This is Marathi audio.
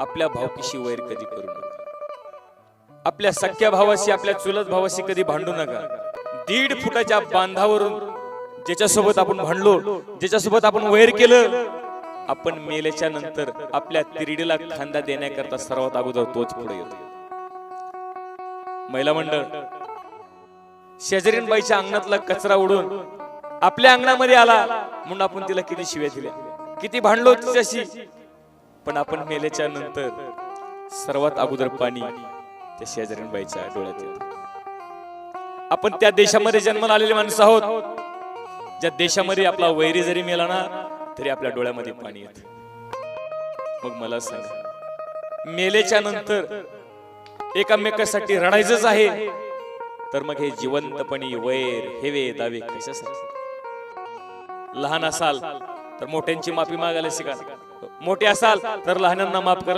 आपल्या भावकीशी वैर कधी करू नका. आपल्या सख्या भावाशी आपल्या चुलत भावाशी कधी भांडू नका. दीड फुटाच्या बांधावरून ज्याच्यासोबत आपण भांडलो ज्याच्यासोबत आपण वैर केलं आपण मेल्याच्या नंतर आपल्या तिरडीला खांदा देण्याकरता सर्वात अगोदर तोच पुढे येतो. महिला मंडळ शेजारीन बाईच्या अंगणातला कचरा उडून आपल्या अंगणामध्ये आला म्हणून आपण तिला किती शिव्या दिल्या? किती भांडलो तिच्याशी? पण आपण मेल्याच्या नंतर सर्वात अगोदर पाणी त्या शेजारीन बाईच्या डोळ्यात येत. आपण त्या देशामध्ये जन्माला आलेले माणसं आहोत. ज्या देशामध्ये आपला वैरी जरी मेला ना तरी आपल्या डोळ्यामध्ये पाणी येत. मग मला सांग मेलेच्या नंतर एकामेकासाठी रडायचंच आहे तर मग हे जिवंतपणी वैर हेवे दावे कशासाठी? लहान असाल तर मोठ्यांची माफी मागायला शिका. मोठे असाल तर लहानांना माफ करा.